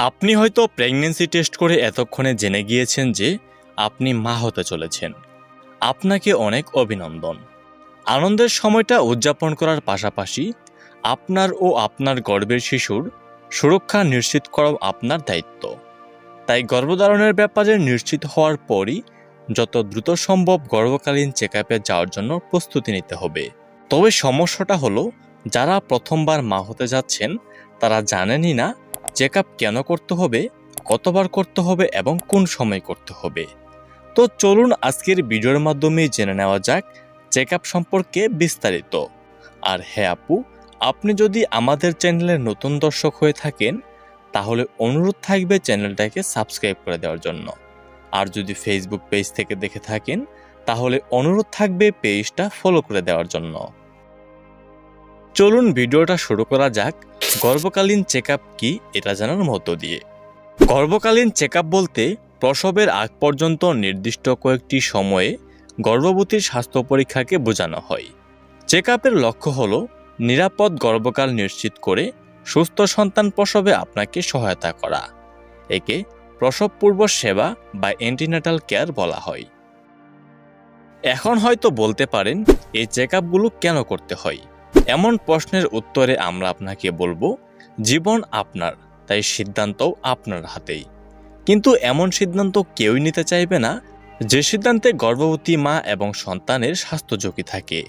আপনি হয়তো pregnancy test করে এতক্ষণে জেনে গিয়েছেন যে আপনি মা হতে চলেছেন। আপনাকে অনেক অভিনন্দন। আনন্দের সময়টা উদযাপন করার পাশাপাশি আপনার ও আপনার গর্বের শিশুর সুরক্ষা নিশ্চিত করাও আপনার দায়িত্ব। তাই গর্ভধারণের ব্যাপারে নিশ্চিত হওয়ার পরই যত দ্রুত সম্ভব গর্ভকালীন চেক যাওয়ার জন্য প্রস্তুতি নিতে হবে। তবে সমস্যাটা হলো, যারা প্রথমবার মা হতে যাচ্ছেন, তারা জানেনই না চেক কেন করতে হবে, কতবার করতে হবে এবং কোন সময় করতে হবে? তো চলুন আজকের ভিডিওর মাধ্যমে জেনে নেওয়া যাক চেক সম্পর্কে বিস্তারিত। আর হ্যাঁ আপু, আপনি যদি আমাদের চ্যানেলের নতুন দর্শক হয়ে থাকেন, তাহলে অনুরোধ থাকবে চ্যানেলটাকে সাবস্ক্রাইব করে দেওয়ার জন্য। আর যদি ফেসবুক পেজ থেকে দেখে থাকেন, তাহলে অনুরোধ থাকবে পেজটা ফলো করে দেওয়ার জন্য। চলুন ভিডিওটা শুরু করা যাক। গর্ভকালীন চেক কি এটা জানার মধ্য দিয়ে। গর্ভকালীন চেক বলতে প্রসবের আগ পর্যন্ত নির্দিষ্ট কয়েকটি সময়ে গর্ভবতীর স্বাস্থ্য পরীক্ষাকে বোঝানো হয়। চেক লক্ষ্য হল নিরাপদ গর্ভকাল নিশ্চিত করে সুস্থ সন্তান প্রসবে আপনাকে সহায়তা করা। একে প্রসব পূর্ব সেবা বা অ্যান্টিনাটাল কেয়ার বলা হয়। এখন হয়তো বলতে পারেন, এই চেক কেন করতে হয়? এমন প্রশ্নের উত্তরে আমরা আপনাকে বলব, জীবন আপনার, তাই সিদ্ধান্তও আপনার হাতেই। কিন্তু এমন সিদ্ধান্ত কেউই নিতে চাইবে না, যে সিদ্ধান্তে গর্ভবতী মা এবং সন্তানের স্বাস্থ্য ঝুঁকি থাকে।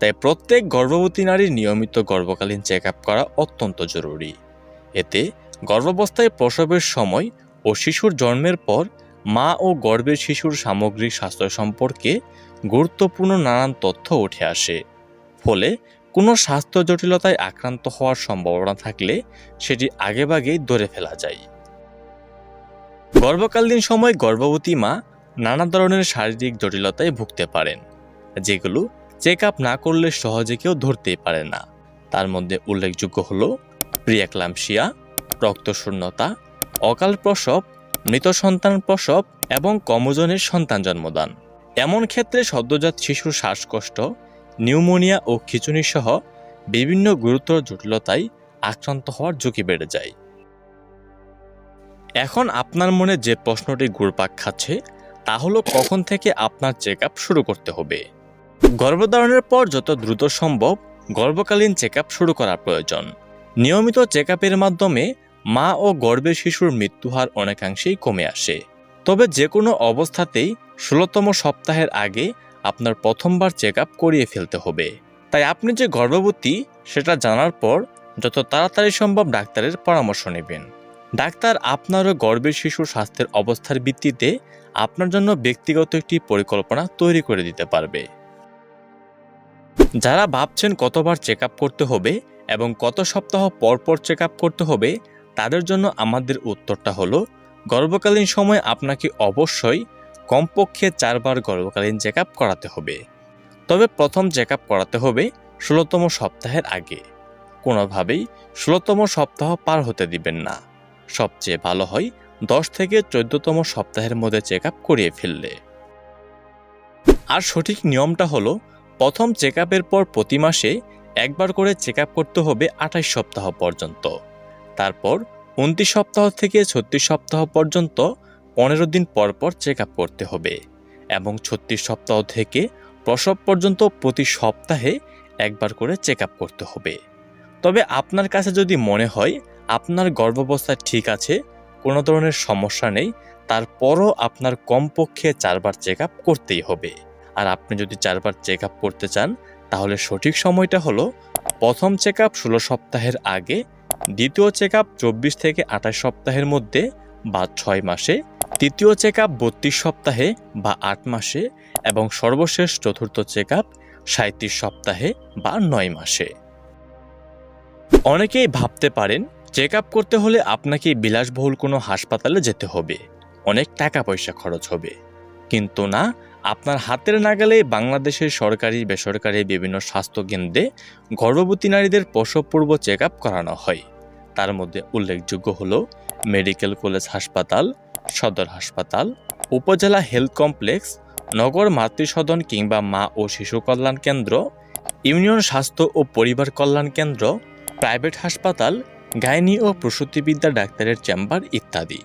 তাই প্রত্যেক গর্ভবতী নারীর নিয়মিত গর্ভকালীন চেক করা অত্যন্ত জরুরি। এতে গর্ভাবস্থায় প্রসবের সময় ও শিশুর জন্মের পর মা ও গর্ভের শিশুর সামগ্রিক স্বাস্থ্য সম্পর্কে গুরুত্বপূর্ণ নানান তথ্য উঠে আসে। ফলে কোনো স্বাস্থ্য জটিলতায় আক্রান্ত হওয়ার সম্ভাবনা থাকলে সেটি আগেভাগেই ধরে ফেলা যায়। গর্ভকালীন সময় গর্ভবতী মা নানা ধরনের শারীরিক জটিলতায় ভুগতে পারেন, যেগুলো চেক আপ না করলে সহজে কেউ ধরতেই পারে না। তার মধ্যে উল্লেখযোগ্য হল প্রিয়াক্লামশিয়া রক্তশূন্যতা, অকাল প্রসব, মৃত সন্তান প্রসব এবং কমজনের সন্তান জন্মদান। এমন ক্ষেত্রে সদ্যজাত শিশুর শ্বাসকষ্ট নিউমোনিয়া ও খিচুনি সহ বিভিন্ন গুরুতর জটিলতায় আক্রান্ত হওয়ার ঝুঁকি বেড়ে যায়। এখন আপনার মনে যে প্রশ্নটি ঘুরপাক খাচ্ছে, তা হলো কখন থেকে আপনার চেক শুরু করতে হবে? গর্ভধারণের পর যত দ্রুত সম্ভব গর্ভকালীন চেক শুরু করা প্রয়োজন। নিয়মিত চেক মাধ্যমে মা ও গর্ভের শিশুর মৃত্যুহার অনেকাংশেই কমে আসে। তবে যে কোনো অবস্থাতেই ষোলোতম সপ্তাহের আগে আপনার প্রথমবার চেক আপ করিয়ে ফেলতে হবে। তাই আপনি যে গর্ভবতী, সেটা জানার পর যত তাড়াতাড়ি সম্ভব ডাক্তারের পরামর্শ নেবেন। ডাক্তার আপনার ও গর্ভের শিশুর স্বাস্থ্যের অবস্থার ভিত্তিতে আপনার জন্য ব্যক্তিগত একটি পরিকল্পনা তৈরি করে দিতে পারবে। যারা ভাবছেন কতবার চেক করতে হবে এবং কত সপ্তাহ পর পর চেক করতে হবে, তাদের জন্য আমাদের উত্তরটা হলো, গর্ভকালীন সময় আপনাকে অবশ্যই কমপক্ষে চারবার গর্ভকালীন চেক করাতে হবে। তবে প্রথম চেক করাতে হবে ষোলোতম সপ্তাহের আগে। কোনোভাবেই ষোলোতম সপ্তাহ পার হতে দিবেন না। সবচেয়ে ভালো হয় দশ থেকে চোদ্দতম সপ্তাহের মধ্যে চেক করিয়ে ফেললে। আর সঠিক নিয়মটা হলো প্রথম চেক পর প্রতি মাসে একবার করে চেক করতে হবে আঠাশ সপ্তাহ পর্যন্ত। তারপর উনত্রিশ সপ্তাহ থেকে ছত্রিশ সপ্তাহ পর্যন্ত পনেরো দিন পর পর চেক আপ করতে হবে এবং ছত্রিশ সপ্তাহ থেকে প্রসব পর্যন্ত প্রতি সপ্তাহে একবার করে চেক আপ করতে হবে। তবে আপনার কাছে যদি মনে হয় আপনার গর্ভাবস্থা ঠিক আছে, কোনো ধরনের সমস্যা নেই, তারপরও আপনার কমপক্ষে চারবার চেক আপ করতেই হবে। আর আপনি যদি চারবার চেক আপ করতে চান, তাহলে সঠিক সময়টা হলো প্রথম চেক আপ ষোলো সপ্তাহের আগে, দ্বিতীয় চেক আপ চব্বিশ থেকে আঠাশ সপ্তাহের মধ্যে বা ছয় মাসে তৃতীয় চেক আপ বত্রিশ সপ্তাহে বা আট মাসে এবং সর্বশেষ চতুর্থ চেক আপ সাঁত্রিশ সপ্তাহে বা নয় মাসে। অনেকেই ভাবতে পারেন চেক আপ করতে হলে আপনাকে বিলাসবহুল কোনো হাসপাতালে যেতে হবে। অনেক টাকা পয়সা খরচ হবে। কিন্তু না, আপনার হাতের নাগালে বাংলাদেশের সরকারি, বেসরকারি বিভিন্ন স্বাস্থ্য কেন্দ্রে গর্ভবতী নারীদের প্রসবপূর্ব চেক আপ করানো হয়। তার মধ্যে উল্লেখযোগ্য হল, মেডিকেল কলেজ হাসপাতাল সদর হাসপাতাল, উপজেলা হেলথ কমপ্লেক্স, নগর মাতৃসদন কিংবা মা ও শিশু কল্যাণ কেন্দ্র, ইউনিয়ন স্বাস্থ্য ও পরিবার কল্যাণ কেন্দ্র, প্রাইভেট হাসপাতাল, গাইনি ও প্রসূতিবিদ্যা ডাক্তারের চেম্বার ইত্যাদি।